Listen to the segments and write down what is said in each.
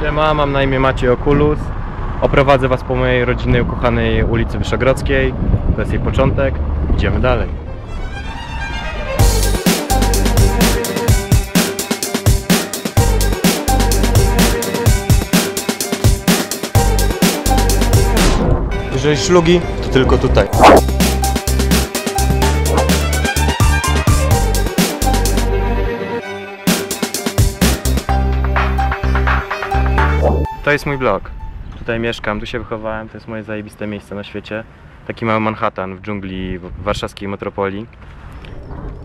Siema, mam na imię Maciej Okulus. Oprowadzę Was po mojej rodzinnej, ukochanej ulicy Wyszogrodzkiej. To jest jej początek. Idziemy dalej. Jeżeli szlugi, to tylko tutaj. To jest mój blog. Tutaj mieszkam, tu się wychowałem, to jest moje zajebiste miejsce na świecie. Taki mały Manhattan w dżungli w- warszawskiej metropolii.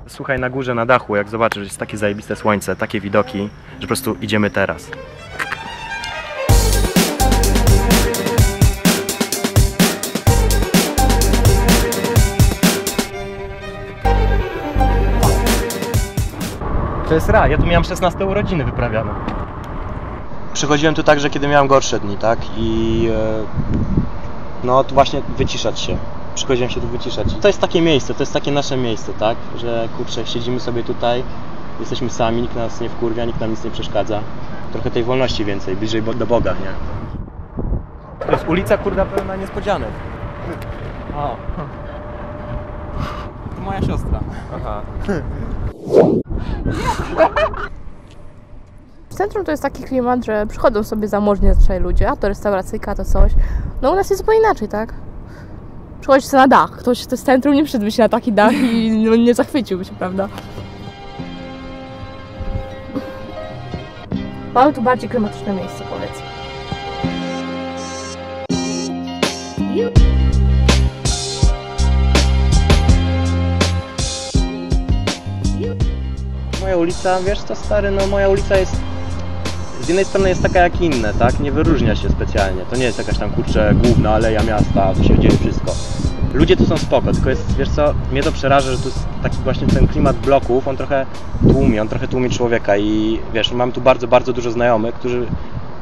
Słuchaj, na górze, na dachu, jak zobaczysz, jest takie zajebiste słońce, takie widoki, że po prostu idziemy teraz. To jest raj, ja tu miałem 16 urodziny wyprawiane. Przychodziłem tu także, kiedy miałem gorsze dni, tak? I e, no to właśnie wyciszać się. Przychodziłem się tu wyciszać. To jest takie miejsce, to jest takie nasze miejsce, tak? Że kurczę, siedzimy sobie tutaj, jesteśmy sami, nikt nas nie wkurwia, nikt nam nic nie przeszkadza. Trochę tej wolności więcej, bliżej do Boga, nie? To jest ulica kurda pełna niespodzianek. O, To moja siostra. aha. Centrum to jest taki klimat, że przychodzą sobie zamożni zazwyczaj ludzie, a to restauracyjka, to coś. No u nas jest zupełnie inaczej, tak? Przychodzi sobie na dach. Ktoś z centrum nie przyszedłby się na taki dach i no, nie zachwyciłby się, prawda? Mamy tu bardziej klimatyczne miejsce, powiedzmy. Moja ulica, wiesz co stary, no moja ulica jest z jednej strony jest taka jak inne, tak? Nie wyróżnia się specjalnie. To nie jest jakaś tam kurczę główna aleja miasta, tu się dzieje wszystko. Ludzie tu są spoko, tylko jest, wiesz co, mnie to przeraża, że tu jest taki właśnie ten klimat bloków, on trochę tłumi, on trochę tłumi człowieka i wiesz, mam tu bardzo, bardzo dużo znajomych, którzy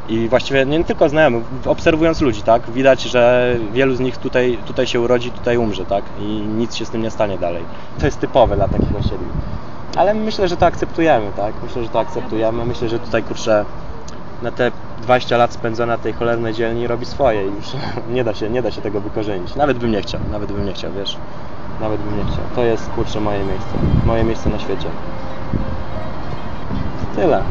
i właściwie nie tylko znajomych, obserwując ludzi, tak? Widać, że wielu z nich tutaj, tutaj się urodzi, tutaj umrze, tak? I nic się z tym nie stanie dalej. To jest typowe dla takich osiedli. Ale myślę, że to akceptujemy, tak? Myślę, że to akceptujemy. Myślę, że tutaj kurczę na te 20 lat spędzone na tej cholernej dzielni robi swoje i już nie da się, nie da się tego wykorzenić. Nawet bym nie chciał, nawet bym nie chciał, wiesz. Nawet bym nie chciał. To jest kurczę moje miejsce. Moje miejsce na świecie. Tyle.